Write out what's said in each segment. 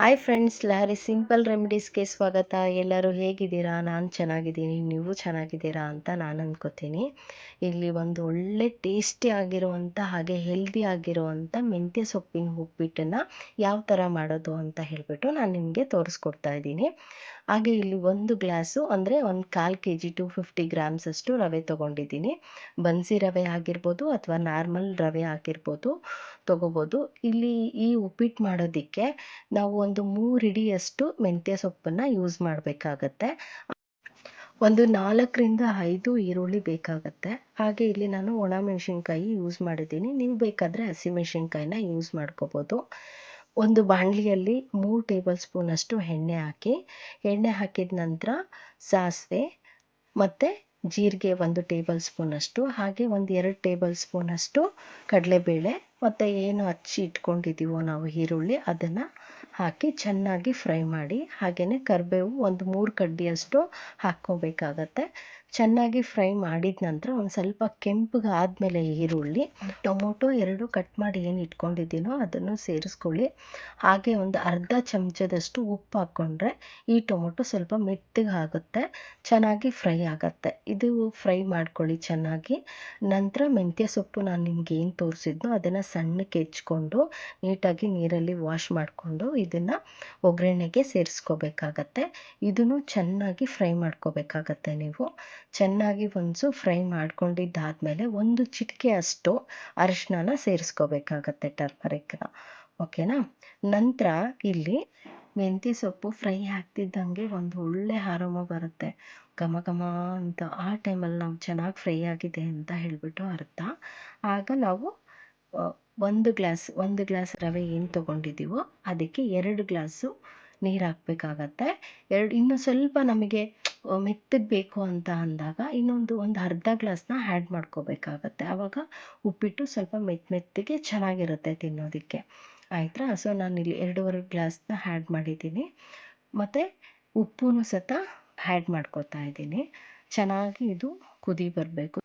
Hi friends ಲಾರಿ simple ರೆಮಿಡೀಸ್ಗೆ ಸ್ವಾಗತ. ಎಲ್ಲರೂ ಹೇಗಿದ್ದೀರಾ? ನಾನು ಚೆನ್ನಾಗಿದ್ದೀನಿ. ನೀವು ಚೆನ್ನಾಗಿದ್ದೀರಾ ಅಂತ ನಾನು ಅಂದ್ಕೋತೀನಿ ಇಲ್ಲಿ ಒಂದು ಒಳ್ಳೆ ಟೇಸ್ಟಿ ಆಗಿರುವಂಥ ಹಾಗೆ ಹೆಲ್ದಿ ಆಗಿರುವಂಥ ಮೆಂತ್ಯ ಸೊಪ್ಪಿನ ಉಪ್ಪಿಟ್ಟನ್ನು ಯಾವ ಥರ ಮಾಡೋದು ಅಂತ ಹೇಳಿಬಿಟ್ಟು ನಾನು ನಿಮಗೆ ತೋರಿಸ್ಕೊಡ್ತಾ ಇದ್ದೀನಿ. ಹಾಗೆ ಇಲ್ಲಿ ಒಂದು ಗ್ಲಾಸು ಅಂದರೆ ಒಂದು ಕಾಲು ಕೆ ಜಿ ಟು ಫಿಫ್ಟಿ ಗ್ರಾಮ್ಸಷ್ಟು ರವೆ ತೊಗೊಂಡಿದ್ದೀನಿ. ಬನ್ಸಿ ರವೆ ಆಗಿರ್ಬೋದು ಅಥವಾ ನಾರ್ಮಲ್ ರವೆ ಆಗಿರ್ಬೋದು ತೊಗೋಬೋದು. ಇಲ್ಲಿ ಈ ಉಪ್ಪಿಟ್ಟು ಮಾಡೋದಕ್ಕೆ ನಾವು ಒಂದು ಮೂರು ಹಿಡಿಯಷ್ಟು ಮೆಂತ್ಯ ಸೊಪ್ಪನ್ನು ಯೂಸ್ ಮಾಡಬೇಕಾಗತ್ತೆ. ಒಂದು ನಾಲ್ಕರಿಂದ ಐದು ಈರುಳ್ಳಿ ಬೇಕಾಗತ್ತೆ. ಹಾಗೆ ಇಲ್ಲಿ ನಾನು ಒಣಮೆಣಸಿನ್ಕಾಯಿ ಯೂಸ್ ಮಾಡಿದ್ದೀನಿ. ನೀವು ಬೇಕಾದರೆ ಹಸಿಮೆಣಸಿನ್ಕಾಯಿನ ಯೂಸ್ ಮಾಡ್ಕೋಬೋದು. ಒಂದು ಬಾಣಲಿಯಲ್ಲಿ ಮೂರು ಟೇಬಲ್ ಸ್ಪೂನಷ್ಟು ಎಣ್ಣೆ ಹಾಕಿ, ಎಣ್ಣೆ ಹಾಕಿದ ನಂತರ ಸಾಸಿವೆ ಮತ್ತು ಜೀರಿಗೆ ಒಂದು ಟೇಬಲ್ ಸ್ಪೂನಷ್ಟು ಹಾಗೆ ಒಂದು ಎರಡು ಟೇಬಲ್ ಸ್ಪೂನಷ್ಟು ಕಡಲೆಬೇಳೆ ಮತ್ತು ಏನು ಹೆಚ್ಚಿ ಇಟ್ಕೊಂಡಿದ್ದೀವೋ ನಾವು ಈರುಳ್ಳಿ, ಅದನ್ನು ಹಾಕಿ ಚೆನ್ನಾಗಿ ಫ್ರೈ ಮಾಡಿ ಹಾಗೆಯೇ ಕರಿಬೇವು ಒಂದು ಮೂರು ಕಡ್ಡಿಯಷ್ಟು ಹಾಕ್ಕೋಬೇಕಾಗತ್ತೆ. ಚೆನ್ನಾಗಿ ಫ್ರೈ ಮಾಡಿದ ನಂತರ ಒಂದು ಸ್ವಲ್ಪ ಕೆಂಪಗೆ ಆದಮೇಲೆ ಈರುಳ್ಳಿ, ಟೊಮೊಟೊ ಎರಡು ಕಟ್ ಮಾಡಿ ಏನು ಇಟ್ಕೊಂಡಿದ್ದೀನೋ ಅದನ್ನು ಸೇರಿಸ್ಕೊಳ್ಳಿ. ಹಾಗೆ ಒಂದು ಅರ್ಧ ಚಮಚದಷ್ಟು ಉಪ್ಪು ಹಾಕ್ಕೊಂಡ್ರೆ ಈ ಟೊಮೊಟೊ ಸ್ವಲ್ಪ ಮೆತ್ತಗೆ ಆಗುತ್ತೆ, ಚೆನ್ನಾಗಿ ಫ್ರೈ ಆಗುತ್ತೆ. ಇದು ಫ್ರೈ ಮಾಡ್ಕೊಳ್ಳಿ ಚೆನ್ನಾಗಿ. ನಂತರ ಮೆಂತ್ಯ ಸೊಪ್ಪು ನಾನು ನಿಮ್ಗೆ ಏನು ತೋರಿಸಿದ್ನೋ ಅದನ್ನು ಸಣ್ಣಕ್ಕೆ ಹೆಚ್ಕೊಂಡು ನೀಟಾಗಿ ನೀರಲ್ಲಿ ವಾಶ್ ಮಾಡಿಕೊಂಡು ಇದನ್ನು ಒಗ್ಗರಣೆಗೆ ಸೇರಿಸ್ಕೋಬೇಕಾಗತ್ತೆ. ಇದನ್ನು ಚೆನ್ನಾಗಿ ಫ್ರೈ ಮಾಡ್ಕೋಬೇಕಾಗತ್ತೆ ನೀವು. ಚೆನ್ನಾಗಿ ಒಂಚೂರು ಫ್ರೈ ಮಾಡ್ಕೊಂಡಿದ್ದಾದ್ಮೇಲೆ ಒಂದು ಚಿಟಿಕೆ ಅಷ್ಟು ಅರಿಶಿನ ಸೇರಿಸ್ಕೋಬೇಕಾಗತ್ತೆ ಟರ್ಮರಿಕ್ನ. ಓಕೆನಾ? ನಂತರ ಇಲ್ಲಿ ಮೆಂತ್ಯ ಸೊಪ್ಪು ಫ್ರೈ ಆಗ್ತಿದ್ದಂಗೆ ಒಂದು ಒಳ್ಳೆ ಆರೋಮ ಬರುತ್ತೆ. ಘಮ ಘಮ ಅಂತ ಆ ಟೈಮಲ್ಲಿ ನಾವು ಚೆನ್ನಾಗಿ ಫ್ರೈ ಆಗಿದೆ ಅಂತ ಹೇಳಿಬಿಟ್ಟು ಅರ್ಥ. ಆಗ ನಾವು ಒಂದು ಗ್ಲಾಸ್ ಒಂದು ಗ್ಲಾಸ್ ರವೆ ಏನು ತೊಗೊಂಡಿದ್ದೀವೋ ಅದಕ್ಕೆ ಎರಡು ಗ್ಲಾಸು ನೀರು ಹಾಕ್ಬೇಕಾಗತ್ತೆ. ಎರಡು, ಇನ್ನೂ ಸ್ವಲ್ಪ ನಮಗೆ ಮೆತ್ತಗೆ ಬೇಕು ಅಂತ ಅಂದಾಗ ಇನ್ನೊಂದು ಒಂದು ಅರ್ಧ ಗ್ಲಾಸ್ನ ಆ್ಯಡ್ ಮಾಡ್ಕೋಬೇಕಾಗತ್ತೆ. ಆವಾಗ ಉಪ್ಪಿಟ್ಟು ಸ್ವಲ್ಪ ಮೆತ್ತ ಮೆತ್ತಗೆ ಚೆನ್ನಾಗಿರುತ್ತೆ ತಿನ್ನೋದಕ್ಕೆ. ಆಯಿತಾ? ಸೊ ನಾನು ಇಲ್ಲಿ ಎರಡೂವರೆ ಗ್ಲಾಸ್ನ ಆ್ಯಡ್ ಮಾಡಿದ್ದೀನಿ. ಮತ್ತು ಉಪ್ಪು ಸತ ಆ್ಯಡ್ ಮಾಡ್ಕೋತಾ ಇದ್ದೀನಿ. ಚೆನ್ನಾಗಿ ಇದು ಕುದಿ ಬರಬೇಕು.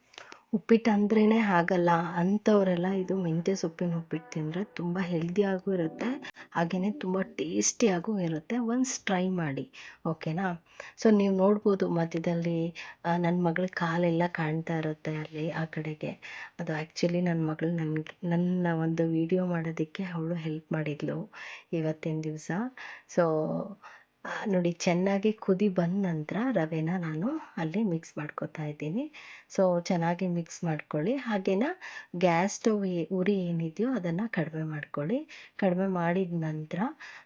ಉಪ್ಪಿಟ್ಟು ಅಂದ್ರೇ ಆಗಲ್ಲ ಅಂಥವರೆಲ್ಲ ಇದು ಮೆಂತ್ಯೆ ಸೊಪ್ಪಿನ ಉಪ್ಪಿಟ್ಟು ತಿಂದರೆ ತುಂಬ ಹೆಲ್ದಿಯಾಗೂ ಇರುತ್ತೆ ಹಾಗೆಯೇ ತುಂಬ ಟೇಸ್ಟಿಯಾಗೂ ಇರುತ್ತೆ. ಒನ್ಸ್ ಟ್ರೈ ಮಾಡಿ, ಓಕೆನಾ? ಸೊ, ನೀವು ನೋಡ್ಬೋದು ಮಧ್ಯದಲ್ಲಿ ನನ್ನ ಮಗಳ ಕಾಲೆಲ್ಲ ಕಾಣ್ತಾ ಇರುತ್ತೆ ಅಲ್ಲಿ, ಆ ಕಡೆಗೆ. ಅದು ಆ್ಯಕ್ಚುಲಿ ನನ್ನ ಮಗಳು ನನಗೆ ನನ್ನ ಒಂದು ವಿಡಿಯೋ ಮಾಡೋದಕ್ಕೆ ಅವಳು ಹೆಲ್ಪ್ ಮಾಡಿದ್ಲು ಇವತ್ತಿನ ದಿವಸ. ಸೊ ನೋಡಿ, ಚೆನ್ನಾಗಿ ಕುದಿ ಬಂದ ನಂತರ ರವೆನ ನಾನು ಅಲ್ಲಿ ಮಿಕ್ಸ್ ಮಾಡ್ಕೊತಾ ಇದ್ದೀನಿ. ಸೊ ಚೆನ್ನಾಗಿ ಮಿಕ್ಸ್ ಮಾಡ್ಕೊಳ್ಳಿ. ಹಾಗೇನ ಗ್ಯಾಸ್ ಸ್ಟವ್ ಉರಿ ಏನಿದೆಯೋ ಅದನ್ನು ಕಡಿಮೆ ಮಾಡ್ಕೊಳ್ಳಿ. ಕಡಿಮೆ ಮಾಡಿದ ನಂತರ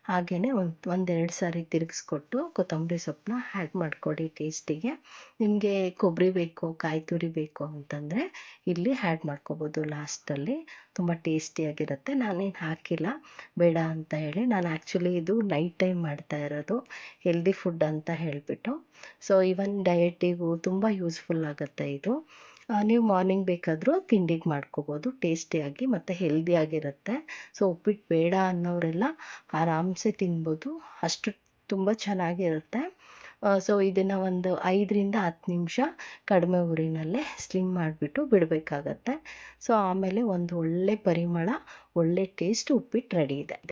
ಹಾಗೆಯೇ ಒಂದು ಒಂದೆರಡು ಸಾರಿ ತಿರುಗಿಸ್ಕೊಟ್ಟು ಕೊತ್ತಂಬರಿ ಸೊಪ್ಪನ್ನ ಹ್ಯಾಡ್ ಮಾಡ್ಕೊಳ್ಳಿ ಟೇಸ್ಟಿಗೆ ನಿಮಗೆ ಕೊಬ್ಬರಿ ಬೇಕು ಕಾಯಿ ತುರಿ ಬೇಕು ಅಂತಂದರೆ ಇಲ್ಲಿ ಹ್ಯಾಡ್ ಮಾಡ್ಕೋಬೋದು ಲಾಸ್ಟಲ್ಲಿ ತುಂಬ ಟೇಸ್ಟಿಯಾಗಿರುತ್ತೆ ನಾನೇನು ಹಾಕಿಲ್ಲ. ಬೇಡ ಅಂತ ಹೇಳಿ. ನಾನು ಆ್ಯಕ್ಚುಲಿ ಇದು ನೈಟ್ ಟೈಮ್ ಮಾಡ್ತಾ ಇರೋದು. ಹೆಲ್ದಿ ಫುಡ್ ಅಂತ ಹೇಳಿಬಿಟ್ಟು. ಸೊ ಇವನ್ ಡಯಟಿಗೂ ತುಂಬ ಯೂಸ್ಫುಲ್ ಆಗುತ್ತೆ ಇದು. ನೀವು ಮಾರ್ನಿಂಗ್ ಬೇಕಾದರೂ ತಿಂಡಿಗೆ ಮಾಡ್ಕೋಬೋದು ಟೇಸ್ಟಿಯಾಗಿ ಮತ್ತು ಹೆಲ್ದಿಯಾಗಿರುತ್ತೆ ಸೊ ಉಪ್ಪಿಟ್ಟು ಬೇಡ ಅನ್ನೋರೆಲ್ಲ ಆರಾಮ್ಸೆ ತಿನ್ಬೋದು. ಅಷ್ಟು ತುಂಬ ಚೆನ್ನಾಗಿರುತ್ತೆ. ಸೊ ಇದನ್ನು ಒಂದು ಐದರಿಂದ ಹತ್ತು ನಿಮಿಷ ಕಡಿಮೆ ಉರಿನಲ್ಲೇ ಸ್ಲಿಮ್ ಮಾಡಿಬಿಟ್ಟು ಬಿಡಬೇಕಾಗತ್ತೆ. ಸೊ ಆಮೇಲೆ ಒಂದು ಒಳ್ಳೆ ಪರಿಮಳ, ಒಳ್ಳೆ ಟೇಸ್ಟ್ ಉಪ್ಪಿಟ್ಟು ರೆಡಿ ಇದೆ.